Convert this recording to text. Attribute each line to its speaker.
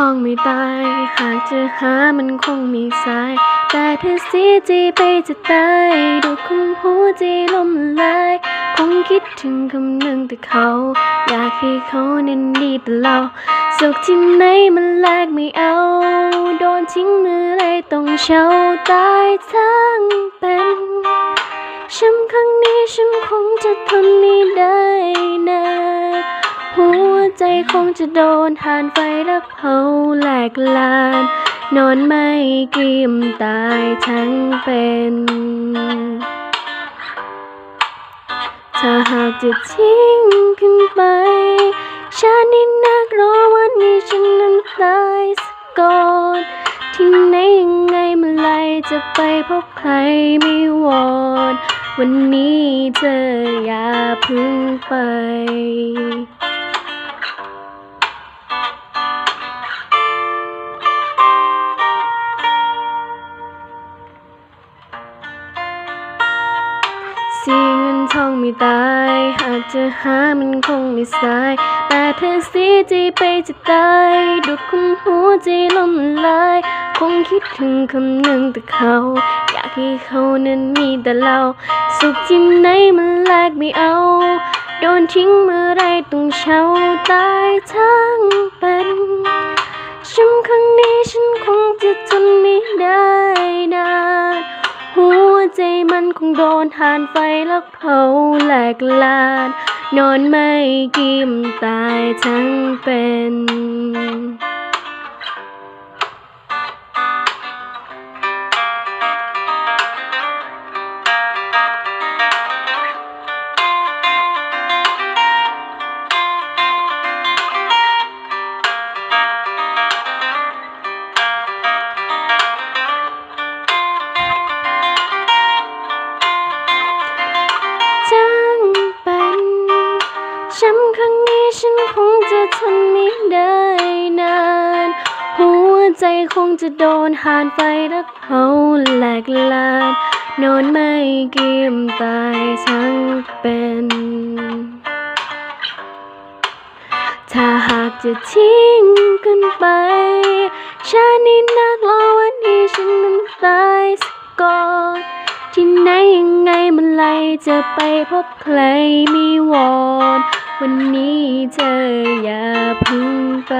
Speaker 1: ทองไม่ตาย หากจะหามันคงมีสาย แต่เธอเสียใจไปจะตาย ดูคำหัวใจล่มลาย คงคิดถึงคำหนึ่งแต่เขา อยากให้เขานั้นดีแต่เราสุขที่ไหนมันแลกไม่เอา โดนทิ้งมื่อไรต้องเช่าตายทั้งเป็นช้ำครั้งนี้ฉันคงจะทนไม่ได้ คงจะโดนทานไฟและเผาแหลกลาน นอนไม่กิมตายทั้งเป็น ถ้าหากจะทิ้งกันไป ชาตินี้นักรอวันนี้ฉันนั้นตายสก่อนที่ไหนยังไงเมื่อไหรจะไปพบใครไม่วอนวันนี้เธออย่าพึ่งไป ยเงินทองไม่ตายหากจะหามันคงไม่สาย แต่เธอเสียใจไปจะตายดูคุมหัวใจล่มละลาย คงคิดถึงคำหนึ่งแต่เขา อยากให้เขานั้นมีแต่เรา สุขที่ไหนมันแลกไม่เอา โดนทิ้งเมื่อไรต้องเช่าตายทั้งเป็น ใจมันคงโดนทานไฟแล้วเผาแหลกลานนอนไม่กิมตายทั้งเป็น ใจคงจะโดนหานไฟและเผาแหลกลานนอนไม่เกียมตายทั้งเป็น ถ้าหากจะทิ้งกันไป ชาตินี้นักรอวันนี้ฉันนั้นตายสก่อนที่ไหนยังไงมันไรจะไปพบใครไม่วอนวันนี้เธออย่าพึ่งไป